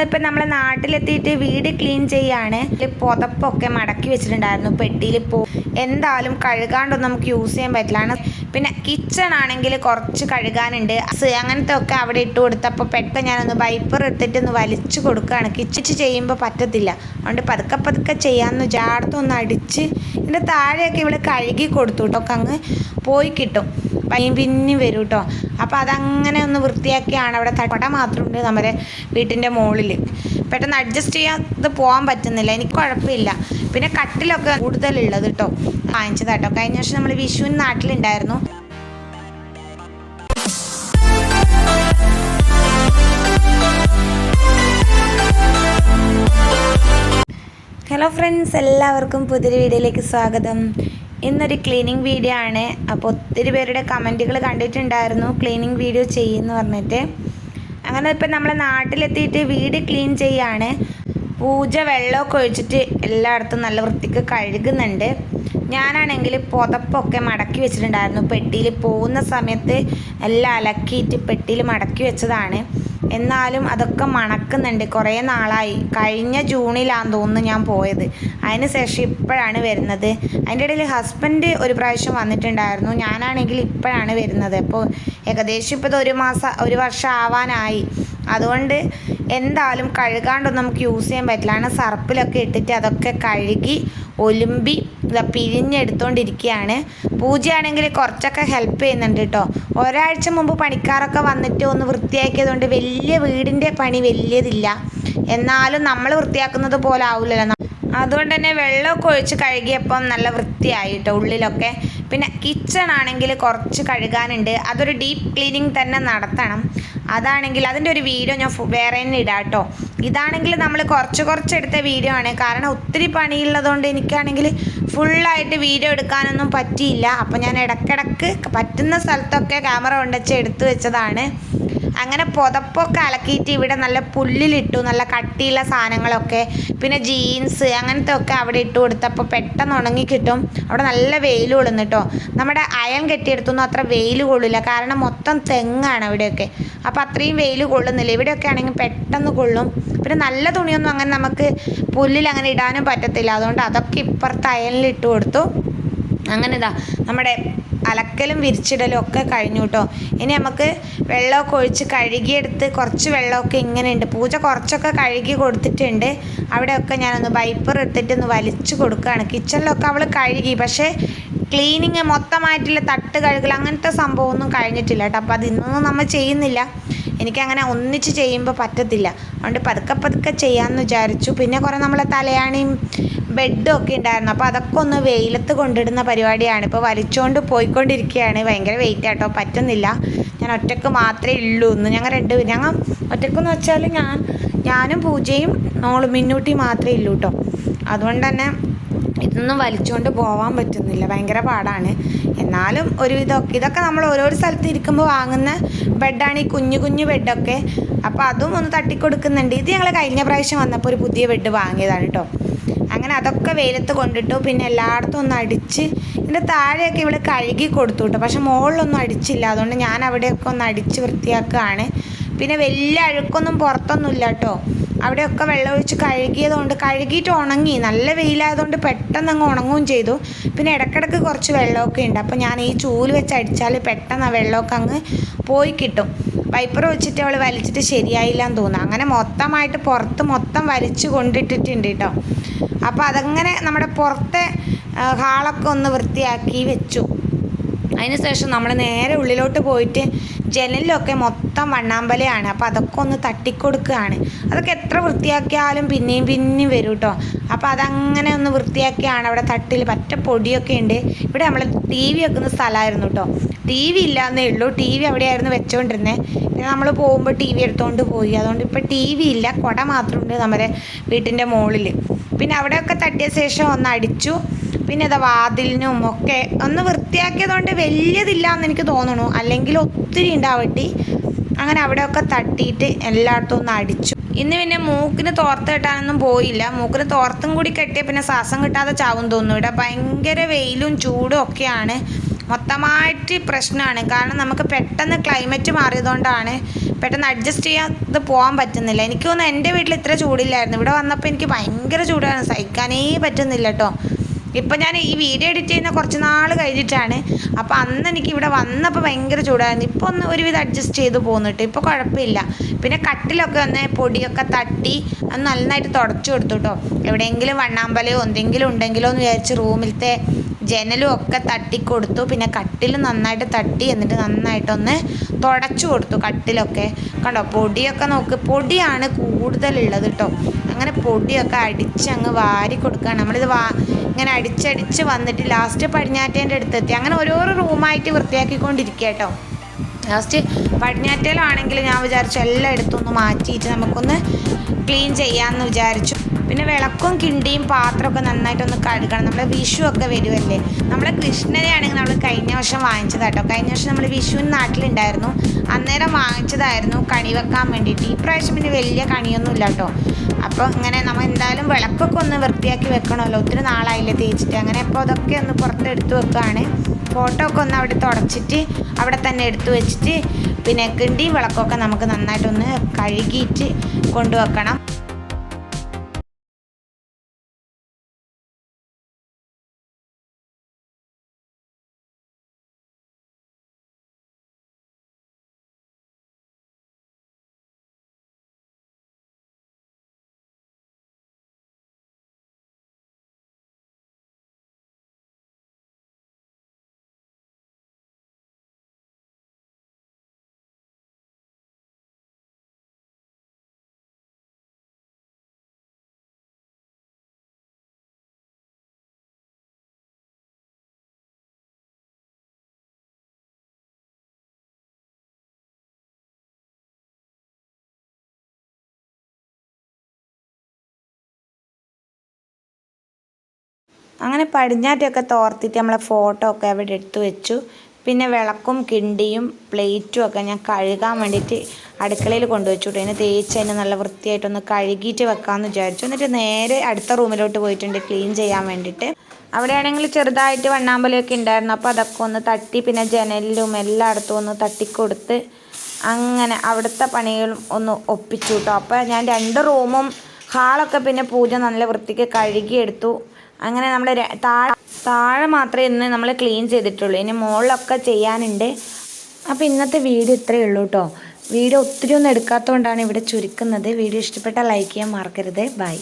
ഇപ്പം നമ്മൾ നാട്ടിലെത്തിയിട്ട് വീട് ക്ലീൻ ചെയ്യാണ്. പുതപ്പൊക്കെ മടക്കി വെച്ചിട്ടുണ്ടായിരുന്നു. പെട്ടിയിൽ പോ എന്തായാലും കഴുകാണ്ടൊന്നും നമുക്ക് യൂസ് ചെയ്യാൻ പറ്റില്ലാണ് പിന്നെ കിച്ചൺ ആണെങ്കിൽ കുറച്ച് കഴുകാനുണ്ട്. അങ്ങനത്തെ ഒക്കെ അവിടെ ഇട്ട് കൊടുത്തപ്പോൾ പെട്ടെന്ന് ഞാനൊന്ന് വൈപ്പർ എടുത്തിട്ട് ഒന്ന് വലിച്ചു കൊടുക്കുകയാണ്. കിച്ചിച്ച് ചെയ്യുമ്പോൾ പറ്റത്തില്ല. അതുകൊണ്ട് പതുക്കെ പതുക്കെ ചെയ്യാമെന്ന് ജാടത്ത് ഒന്ന് അടിച്ച് ഇതിന്റെ താഴെയൊക്കെ ഇവിടെ കഴുകി കൊടുത്തു കേട്ടോ അങ്ങ് പോയി കിട്ടും. പയ്യും പിന്നെയും വരും കേട്ടോ അപ്പോൾ അതങ്ങനെ ഒന്ന് വൃത്തിയാക്കിയാണ് അവിടെ മാത്രം ഉണ്ട് നമ്മുടെ വീട്ടിന്റെ മുകളിൽ പെട്ടെന്ന് അഡ്ജസ്റ്റ് ചെയ്യാതെ പോകാൻ പറ്റുന്നില്ല. എനിക്ക് കുഴപ്പമില്ല. പിന്നെ കട്ടിലൊക്കെ കൂടുതലുള്ളത് കേട്ടോ വാങ്ങിച്ചതാട്ടോ. കഴിഞ്ഞ വർഷം നമ്മൾ വിഷുവിന് നാട്ടിലുണ്ടായിരുന്നു. ഹലോ ഫ്രണ്ട്സ് എല്ലാവർക്കും പുതിയൊരു വീഡിയോയിലേക്ക് സ്വാഗതം. ഇന്നൊരു ക്ലീനിങ് വീഡിയോ ആണ്. അപ്പോൾ ഒത്തിരി പേരുടെ കമന്റുകൾ കണ്ടിട്ടുണ്ടായിരുന്നു. ക്ലീനിങ് വീഡിയോ ചെയ്യുമെന്ന് പറഞ്ഞിട്ട്. അങ്ങനെ ഇപ്പം നമ്മളെ നാട്ടിലെത്തിയിട്ട് വീട് ക്ലീൻ ചെയ്യാണ്. പൂജ വെള്ളമൊക്കെ ഒഴിച്ചിട്ട് എല്ലായിടത്തും നല്ല വൃത്തിക്ക് കഴുകുന്നുണ്ട്. ഞാനാണെങ്കിൽ പുതപ്പൊക്കെ മടക്കി വെച്ചിട്ടുണ്ടായിരുന്നു. പെട്ടിയിൽ പോകുന്ന സമയത്ത് എല്ലാം അലക്കിയിട്ട് പെട്ടിയിൽ മടക്കി വെച്ചതാണ്. എന്നാലും അതൊക്കെ മണക്കുന്നുണ്ട്. കുറേ നാളായി. കഴിഞ്ഞ ജൂണിലാന്ന് തോന്നുന്നു ഞാൻ പോയത്. അതിന് ശേഷം ഇപ്പോഴാണ് വരുന്നത്. അതിന്റെ ഇടയിൽ ഹസ്ബൻഡ് ഒരു പ്രാവശ്യം വന്നിട്ടുണ്ടായിരുന്നു. ഞാനാണെങ്കിൽ ഇപ്പോഴാണ് വരുന്നത്. അപ്പോൾ ഏകദേശം ഇപ്പോൾ ഒരു മാസം ഒരു വർഷം ആവാനായി. അതുകൊണ്ട് എന്തായാലും കഴുകാണ്ടൊന്നും നമുക്ക് യൂസ് ചെയ്യാൻ പറ്റില്ല. കാരണം സർപ്പിലൊക്കെ ഇട്ടിട്ട് അതൊക്കെ കഴുകി ഒലുമ്പി പിരിഞ്ഞെടുത്തോണ്ടിരിക്കുകയാണ് പൂജയാണെങ്കിൽ കുറച്ചൊക്കെ ഹെൽപ്പ് ചെയ്യുന്നുണ്ട് കേട്ടോ ഒരാഴ്ച മുമ്പ് പണിക്കാരൊക്കെ വന്നിട്ട് ഒന്ന് വൃത്തിയാക്കിയതുകൊണ്ട് വലിയ വീടിന്റെ പണി വലിയതില്ല. എന്നാലും നമ്മൾ വൃത്തിയാക്കുന്നത് പോലെ ആവില്ലല്ലോ അതുകൊണ്ട് തന്നെ വെള്ളമൊക്കെ ഒഴിച്ച് കഴുകിയപ്പം നല്ല വൃത്തിയായി കേട്ടോ ഉള്ളിലൊക്കെ. പിന്നെ കിച്ചൺ ആണെങ്കിൽ കുറച്ച് കഴുകാനുണ്ട്. അതൊരു ഡീപ്പ് ക്ലീനിങ് തന്നെ നടത്തണം. അതാണെങ്കിൽ അതിന്റെ ഒരു വീഡിയോ ഞാൻ വേറെ തന്നെ ഇടാം കേട്ടോ. ഇതാണെങ്കിൽ നമ്മൾ കുറച്ച് കുറച്ച് എടുത്ത വീഡിയോ ആണ്. കാരണം ഒത്തിരി പണിയുള്ളതുകൊണ്ട് എനിക്കാണെങ്കിൽ ഫുള്ളായിട്ട് വീഡിയോ എടുക്കാനൊന്നും പറ്റിയില്ല. അപ്പോൾ ഞാൻ ഇടക്കിടക്ക് പറ്റുന്ന സ്ഥലത്തൊക്കെ ക്യാമറ കൊണ്ടുവച്ച് എടുത്തു വെച്ചതാണ്. അങ്ങനെ പുതപ്പൊക്കെ അലക്കിയിട്ട് ഇവിടെ നല്ല പുല്ലിലിട്ടു നല്ല കട്ടിയുള്ള സാധനങ്ങളൊക്കെ പിന്നെ ജീൻസ് അങ്ങനത്തെ ഒക്കെ അവിടെ ഇട്ട് കൊടുത്തപ്പോൾ പെട്ടെന്ന് ഉണങ്ങി കിട്ടും. അവിടെ നല്ല വെയിൽ കൊള്ളുന്നു കേട്ടോ. നമ്മുടെ അയൺ കെട്ടിയെടുത്തൊന്നും അത്ര വെയിൽ കൊള്ളില്ല. കാരണം മൊത്തം തെങ്ങാണ് അവിടെയൊക്കെ. അപ്പോൾ അത്രയും വെയിൽ കൊള്ളുന്നില്ല. ഇവിടെയൊക്കെ ആണെങ്കിൽ പെട്ടെന്ന് കൊള്ളും. പിന്നെ നല്ല തുണിയൊന്നും അങ്ങനെ നമുക്ക് പുല്ലിൽ അങ്ങനെ ഇടാനും പറ്റത്തില്ല. അതുകൊണ്ട് അതൊക്കെ ഇപ്പുറത്ത് അയലിൽ ഇട്ട് കൊടുത്തു. അങ്ങനെ ഇതാ നമ്മുടെ അലക്കലും വിരിച്ചിടലും ഒക്കെ കഴിഞ്ഞു കേട്ടോ ഇനി നമുക്ക് വെള്ളമൊക്കെ ഒഴിച്ച് കഴുകിയെടുത്ത് കുറച്ച് വെള്ളമൊക്കെ ഇങ്ങനെയുണ്ട്. പൂജ കുറച്ചൊക്കെ കഴുകി കൊടുത്തിട്ടുണ്ട്. അവിടെയൊക്കെ ഞാനൊന്ന് വൈപ്പർ എടുത്തിട്ട് ഒന്ന് വലിച്ചു കൊടുക്കുകയാണ്. കിച്ചണിലൊക്കെ അവൾ കഴുകി. പക്ഷേ ക്ലീനിങ് മൊത്തമായിട്ടുള്ള തട്ട് കഴുകൽ അങ്ങനത്തെ സംഭവമൊന്നും കഴിഞ്ഞിട്ടില്ല കേട്ടോ അപ്പോൾ അതിന്നൊന്നും നമ്മൾ ചെയ്യുന്നില്ല. എനിക്കങ്ങനെ ഒന്നിച്ച് ചെയ്യുമ്പോൾ പറ്റത്തില്ല. അതുകൊണ്ട് പതുക്കെ പതുക്കെ ചെയ്യാമെന്ന് വിചാരിച്ചു. പിന്നെ കുറേ നമ്മളെ തലയാണിയും ബെഡും ഒക്കെ ഉണ്ടായിരുന്നു. അപ്പോൾ അതൊക്കെ ഒന്ന് വെയിലത്ത് കൊണ്ടിടുന്ന പരിപാടിയാണ്. ഇപ്പോൾ വലിച്ചുകൊണ്ട് പോയിക്കൊണ്ടിരിക്കുകയാണ് ഭയങ്കര വെയിറ്റ് ആട്ടോ. പറ്റുന്നില്ല. ഞാൻ ഒറ്റയ്ക്ക് മാത്രമേ ഉള്ളൂ. ഇന്ന് ഞങ്ങൾ രണ്ട് ഞങ്ങൾ ഒറ്റക്കെന്ന് വെച്ചാൽ ഞാൻ ഞാനും പൂജയും നോളും മിന്നൂട്ടി മാത്രമേ ഉള്ളൂ കേട്ടോ അതുകൊണ്ട് തന്നെ ഇതൊന്നും വലിച്ചുകൊണ്ട് പോകാൻ പറ്റുന്നില്ല. ഭയങ്കര പാടാണ്. എന്നാലും ഒരു ഇതൊക്കെ ഇതൊക്കെ നമ്മൾ ഓരോരോ സ്ഥലത്ത് ഇരിക്കുമ്പോൾ വാങ്ങുന്ന ബെഡാണ് ഈ കുഞ്ഞു കുഞ്ഞു ബെഡൊക്കെ. അപ്പോൾ അതും ഒന്ന് തട്ടിക്കൊടുക്കുന്നുണ്ട്. ഇത് ഞങ്ങൾ കഴിഞ്ഞ പ്രാവശ്യം വന്നപ്പോൾ ഒരു പുതിയ ബെഡ് വാങ്ങിയതാണ് കേട്ടോ അങ്ങനെ അതൊക്കെ വെയിലത്ത് കൊണ്ടിട്ടു. പിന്നെ എല്ലായിടത്തും ഒന്ന് അടിച്ച് ഇതിന്റെ താഴെയൊക്കെ ഇവിടെ കഴുകി കൊടുത്തു കേട്ടോ പക്ഷെ മുകളിലൊന്നും അടിച്ചില്ല. അതുകൊണ്ട് ഞാൻ അവിടെയൊക്കെ ഒന്ന് അടിച്ച് വൃത്തിയാക്കുകയാണ്. പിന്നെ വലിയ അഴുക്കൊന്നും പുറത്തൊന്നുമില്ല കേട്ടോ അവിടെയൊക്കെ വെള്ളമൊഴിച്ച് കഴുകിയതുകൊണ്ട് കഴുകിയിട്ട് ഉണങ്ങി. നല്ല വെയിലായതുകൊണ്ട് പെട്ടെന്ന് അങ്ങ് ഉണങ്ങുകയും ചെയ്തു. പിന്നെ ഇടയ്ക്കിടയ്ക്ക് കുറച്ച് വെള്ളമൊക്കെ ഉണ്ട്. അപ്പോൾ ഞാൻ ഈ ചൂൽ വെച്ച് അടിച്ചാൽ പെട്ടെന്ന് ആ വെള്ളമൊക്കെ അങ്ങ് പോയി കിട്ടും. വൈപ്പർ വെച്ചിട്ട് അവൾ വലിച്ചിട്ട് ശരിയായില്ല എന്ന് തോന്നുന്നു. അങ്ങനെ മൊത്തമായിട്ട് പുറത്ത് മൊത്തം വലിച്ചു കൊണ്ടിട്ടിട്ടുണ്ട് കേട്ടോ അപ്പോൾ അതങ്ങനെ നമ്മുടെ പുറത്തെ ഹാളൊക്കെ ഒന്ന് വൃത്തിയാക്കി വെച്ചു. അതിനുശേഷം നമ്മൾ നേരെ ഉള്ളിലോട്ട് പോയിട്ട് ജനലിലൊക്കെ മൊത്തം വണ്ണാമ്പലയാണ്. അപ്പോൾ അതൊക്കെ ഒന്ന് തട്ടിക്കൊടുക്കുകയാണ്. അതൊക്കെ എത്ര വൃത്തിയാക്കിയാലും പിന്നെയും പിന്നെയും വരും കേട്ടോ അപ്പോൾ അതങ്ങനെ ഒന്ന് വൃത്തിയാക്കിയാണ് അവിടെ തട്ടിൽ പറ്റ പൊടിയൊക്കെ ഉണ്ട്. ഇവിടെ നമ്മൾ ടി വി വെക്കുന്ന സ്ഥലമായിരുന്നു കേട്ടോ ടി വി ഇല്ലാന്നേ ഉള്ളൂ. ടി വി അവിടെയായിരുന്നു വെച്ചുകൊണ്ടിരുന്നത് പിന്നെ നമ്മൾ പോകുമ്പോൾ ടി വി എടുത്തുകൊണ്ട് പോയി. അതുകൊണ്ട് ഇപ്പോൾ ടി വി ഇല്ല. കുട മാത്രമുണ്ട് നമ്മുടെ വീട്ടിന്റെ മുകളിൽ പിന്നെ അവിടെയൊക്കെ തട്ടിയ ശേഷം ഒന്ന് അടിച്ചു. പിന്നെ അതാ വാതിലിനും ഒക്കെ ഒന്ന് വൃത്തിയാക്കിയതുകൊണ്ട് വലിയതില്ല എന്ന് എനിക്ക് തോന്നണു. അല്ലെങ്കിൽ ഒത്തിരി ഉണ്ടാവട്ടി അങ്ങനെ അവിടെയൊക്കെ തട്ടിയിട്ട് എല്ലായിടത്തും ഒന്ന് അടിച്ചു. ഇന്ന് പിന്നെ മൂക്കിന് തോർത്ത് കെട്ടാനൊന്നും പോയില്ല. മൂക്കിന് തോർത്തും കൂടി കെട്ടിയ പിന്നെ ശ്വാസം കിട്ടാതെ ചാവും തോന്നും ഇവിടെ ഭയങ്കര വെയിലും ചൂടും ഒക്കെയാണ്. മൊത്തമായിട്ട് പ്രശ്നമാണ്. കാരണം നമുക്ക് പെട്ടെന്ന് ക്ലൈമറ്റ് മാറിയതുകൊണ്ടാണ് പെട്ടെന്ന് അഡ്ജസ്റ്റ് ചെയ്യാതെ പോകാൻ പറ്റുന്നില്ല. എനിക്ക് തോന്നുന്നു എന്റെ വീട്ടിൽ ഇത്ര ചൂടില്ലായിരുന്നു. ഇവിടെ വന്നപ്പോൾ എനിക്ക് ഭയങ്കര ചൂടാണ്. സഹിക്കാനേ പറ്റുന്നില്ല കേട്ടോ. ഇപ്പം ഞാൻ ഈ വീഡിയോ എഡിറ്റ് ചെയ്യുന്ന കുറച്ച് നാൾ കഴിഞ്ഞിട്ടാണ്. അപ്പോൾ അന്ന് എനിക്ക് ഇവിടെ വന്നപ്പോൾ ഭയങ്കര ചൂടായിരുന്നു. ഇപ്പോൾ ഒന്ന് ഒരുവിധം അഡ്ജസ്റ്റ് ചെയ്ത് പോകുന്നുണ്ട് ഇപ്പോൾ കുഴപ്പമില്ല. പിന്നെ കട്ടിലൊക്കെ ഒന്ന് പൊടിയൊക്കെ തട്ടി അത് നന്നായിട്ട് തുടച്ചു കൊടുത്തു കേട്ടോ. എവിടെയെങ്കിലും വണ്ണാമ്പലയോ എന്തെങ്കിലും ഉണ്ടെങ്കിലോ എന്ന് വിചാരിച്ച് റൂമിലത്തെ ജനലും ഒക്കെ തട്ടിക്കൊടുത്തു പിന്നെ കട്ടിൽ നന്നായിട്ട് തട്ടി എന്നിട്ട് നന്നായിട്ടൊന്ന് തുടച്ചു കൊടുത്തു കട്ടിലൊക്കെ. കണ്ടോ? പൊടിയൊക്കെ നോക്ക്. പൊടിയാണ് കൂടുതലുള്ളത് കേട്ടോ അങ്ങനെ പൊടിയൊക്കെ അടിച്ച് അങ്ങ് വാരി കൊടുക്കുകയാണ് നമ്മളിത് വാ ഇങ്ങനെ അടിച്ചടിച്ച് വന്നിട്ട് ലാസ്റ്റ് പടിഞ്ഞാറ്റേന്റെ അടുത്തെത്തി. അങ്ങനെ ഓരോരോ റൂമായിട്ട് വൃത്തിയാക്കിക്കൊണ്ടിരിക്കുക കേട്ടോ ലാസ്റ്റ് പടിഞ്ഞാറ്റയിലാണെങ്കിൽ ഞാൻ വിചാരിച്ചു എല്ലാം എടുത്തൊന്ന് മാറ്റിയിട്ട് നമുക്കൊന്ന് ക്ലീൻ ചെയ്യാമെന്ന് വിചാരിച്ചു. പിന്നെ വിളക്കും കിണ്ടിയും പാത്രമൊക്കെ നന്നായിട്ടൊന്ന് കഴുകണം. നമ്മുടെ വിഷു ഒക്കെ വരുമല്ലേ നമ്മുടെ കൃഷ്ണനെയാണെങ്കിൽ നമ്മൾ കഴിഞ്ഞ വർഷം വാങ്ങിച്ചത് കേട്ടോ. കഴിഞ്ഞ വർഷം നമ്മൾ വിഷുവിന് നാട്ടിലുണ്ടായിരുന്നു. അന്നേരം വാങ്ങിച്ചതായിരുന്നു കണി വെക്കാൻ വേണ്ടിയിട്ട്. ഈ പ്രാവശ്യം പിന്നെ വലിയ കണിയൊന്നും ഇല്ല കേട്ടോ. അപ്പോൾ ഇങ്ങനെ നമ്മൾ എന്തായാലും വിളക്കൊക്കെ ഒന്ന് വൃത്തിയാക്കി വെക്കണമല്ലോ. ഒത്തിരി നാളായില്ലേ തേച്ചിട്ട്. അങ്ങനെ അപ്പോൾ അതൊക്കെ ഒന്ന് പുറത്തെടുത്ത് വെക്കുകയാണ് ഫോട്ടോ ഒക്കെ ഒന്ന് അവിടെ തുടച്ചിട്ട് അവിടെ തന്നെ എടുത്തു വെച്ചിട്ട് പിന്നെ കിണ്ടി വിളക്കൊക്കെ നമുക്ക് നന്നായിട്ടൊന്ന് കഴുകിയിട്ട് കൊണ്ടുവെക്കണം. അങ്ങനെ പടിഞ്ഞാറ്റൊക്കെ തോർത്തിട്ട് നമ്മളെ ഫോട്ടോ ഒക്കെ അവിടെ എടുത്തു വെച്ചു. പിന്നെ വിളക്കും കിണ്ടിയും പ്ലേറ്റും ഒക്കെ ഞാൻ കഴുകാൻ വേണ്ടിയിട്ട് അടുക്കളയിൽ കൊണ്ടുവച്ചു അതിനെ തേച്ച് അതിനെ നല്ല വൃത്തിയായിട്ടൊന്ന് കഴുകിയിട്ട് വെക്കാമെന്ന് വിചാരിച്ചു. എന്നിട്ട് നേരെ അടുത്ത റൂമിലോട്ട് പോയിട്ടുണ്ട് ക്ലീൻ ചെയ്യാൻ വേണ്ടിയിട്ട്. അവിടെയാണെങ്കിൽ ചെറുതായിട്ട് വണ്ണാമ്പലൊക്കെ ഉണ്ടായിരുന്നു. അപ്പോൾ അതൊക്കെ ഒന്ന് തട്ടി പിന്നെ ജനലിലും എല്ലായിടത്തും ഒന്ന് തട്ടിക്കൊടുത്ത് അങ്ങനെ അവിടുത്തെ പണികളും ഒന്ന് ഒപ്പിച്ചു കേട്ടോ അപ്പോൾ ഞാൻ രണ്ട് റൂമും ഹാളൊക്കെ പിന്നെ പൂജ നല്ല വൃത്തിക്ക് കഴുകിയെടുത്തു. അങ്ങനെ നമ്മൾ താഴെ താഴെ മാത്രമേ ഇന്ന് നമ്മൾ ക്ലീൻ ചെയ്തിട്ടുള്ളൂ. ഇനി മുകളിലൊക്കെ ചെയ്യാനുണ്ട്. അപ്പോൾ ഇന്നത്തെ വീഡിയോ ഇത്രയേ ഉള്ളൂ കേട്ടോ വീഡിയോ ഒത്തിരി ഒന്നും എടുക്കാത്തതുകൊണ്ടാണ് ഇവിടെ ചുരുക്കുന്നത്. വീഡിയോ ഇഷ്ടപ്പെട്ടാൽ ലൈക്ക് ചെയ്യാൻ മറക്കരുത്. ബൈ